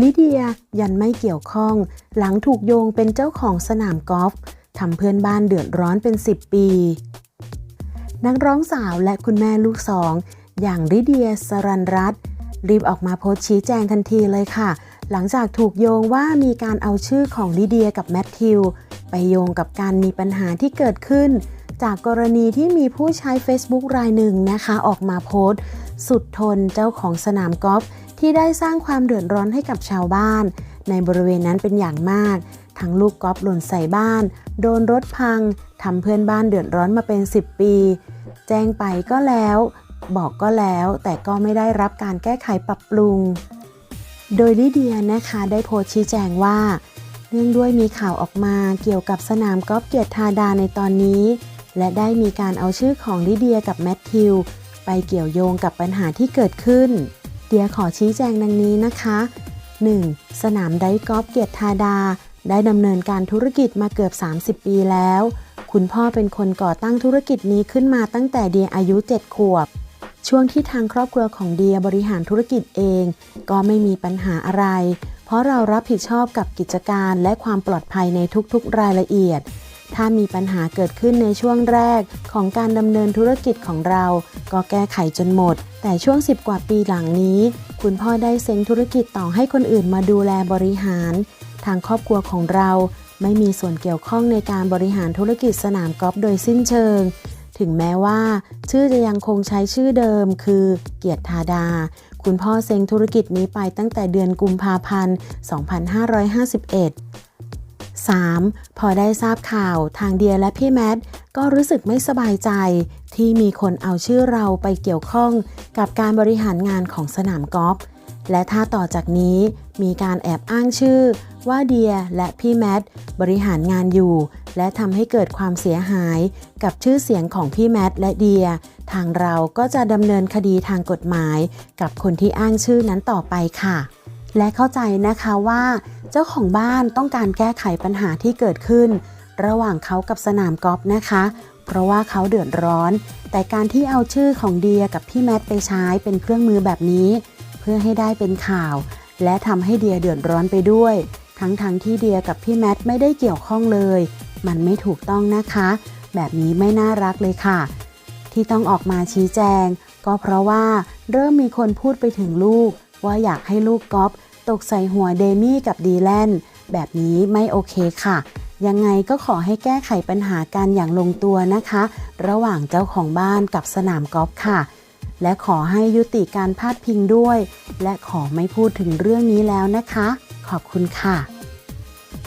ลิเดียยันไม่เกี่ยวข้อง หลังถูกโยงเป็นเจ้าของสนามกอล์ฟทำเพื่อนบ้านเดือดร้อนเป็น 10 ปี นักร้องสาวและคุณแม่ลูกสอง อย่างลิเดียสรันรัตรีบออกมาโพสชี้แจงทันทีเลยค่ะ หลังจากถูกโยงว่ามีการเอาชื่อของลิเดียกับแมทธิว ไปโยงกับการมีปัญหาที่เกิดขึ้น จากกรณีที่มีผู้ใช้ Facebook รายหนึ่งนะคะ ออกมาโพสสุดทนเจ้าของสนามกอล์ฟ ที่ได้สร้างความเดือดร้อนให้กับชาวบ้าน ในบริเวณนั้นเป็นอย่างมาก ทั้งลูกกอล์ฟหล่นใส่บ้าน โดนรถพังทำเพื่อนบ้านเดือดร้อนมาเป็น 10 ปี แจ้งไปก็แล้ว บอกก็แล้ว แต่ก็ไม่ได้รับการแก้ไขปรับปรุง โดยลิเดียนะคะได้โพสต์ชี้แจงว่า เนื่องด้วยมีข่าวออกมาเกี่ยวกับสนามกอล์ฟเกียรติธาดาในตอนนี้ และได้มีการเอาชื่อของลิเดียกับแมทธิวไปเกี่ยวโยงกับปัญหาที่เกิดขึ้น เดียขอชี้แจงดังนี้นะคะ 1. สนามไดกอล์ฟเกียรติธาดา ได้ดำเนินการธุรกิจมาเกือบ 30 ปีแล้ว คุณพ่อเป็นคนก่อตั้งธุรกิจนี้ขึ้นมาตั้งแต่เดียอายุ 7 ขวบ ช่วงที่ทางครอบครัวของเดียบริหารธุรกิจเอง ก็ไม่มีปัญหาอะไร เพราะเรารับผิดชอบกับกิจการและความปลอดภัยในทุกๆ รายละเอียดถ้ามีปัญหาเกิดขึ้นในช่วงแรกของการดำเนินธุรกิจของเรา ก็แก้ไขจนหมด แต่ช่วง 10 กว่าปีหลังนี้ คุณพ่อได้เซ็งธุรกิจต่อให้คนอื่นมาดูแลบริหาร ทางครอบครัวของเราไม่มีส่วนเกี่ยวข้องในการบริหารธุรกิจสนามกอล์ฟโดยสิ้นเชิง ถึงแม้ว่า ชื่อจะยังคงใช้ชื่อเดิมคือ เกียรติธาดา คุณพ่อเซ็งธุรกิจนี้ไปตั้งแต่เดือนกุมภาพันธ์ 2551 3. พอได้ทราบข่าวทางเดียและพี่แมท ก็รู้สึกไม่สบายใจที่มีคนเอาชื่อเราไปเกี่ยวข้องกับการบริหารงานของสนามกอล์ฟและถ้าต่อจากนี้มีการแอบอ้างชื่อว่าเดียและพี่แมทบริหารงานอยู่ และทำให้เกิดความเสียหายกับชื่อเสียงของพี่แมทและเดีย ทางเราก็จะดำเนินคดีทางกฎหมาย กับคนที่อ้างชื่อนั้นต่อไปค่ะ และเข้าใจนะคะว่า เจ้าของบ้านต้องการแก้ไขปัญหาที่เกิดขึ้น ระหว่างเขากับสนามกอล์ฟนะคะ เพราะว่าเขาเดือดร้อน แต่การที่เอาชื่อของเดียกับพี่แมทไปใช้เป็นเครื่องมือแบบนี้ เพื่อให้ได้เป็นข่าว และทำให้เดียเดือดร้อนไปด้วย ทั้งๆทที่เดียกับพี่แมทไม่ได้เกี่ยวข้องเลย มันไม่ถูกต้องนะคะ แบบนี้ไม่น่ารักเลยค่ะ ที่ต้องออกมาชี้แจง ก็เพราะว่าเริ่มมีคนพูดไปถึงลูก ว่าอยากให้ลูกก๊อฟตกใส่หัวเดมี่กับดีแลนแบบนี้ไม่โอเคค่ะ ยังไงก็ขอให้แก้ไขปัญหาการอย่างลงตัวนะคะ ระหว่างเจ้าของบ้านกับสนามกอล์ฟค่ะ และขอให้ยุติการพาดพิงด้วย และขอไม่พูดถึงเรื่องนี้แล้วนะคะ ขอบคุณค่ะ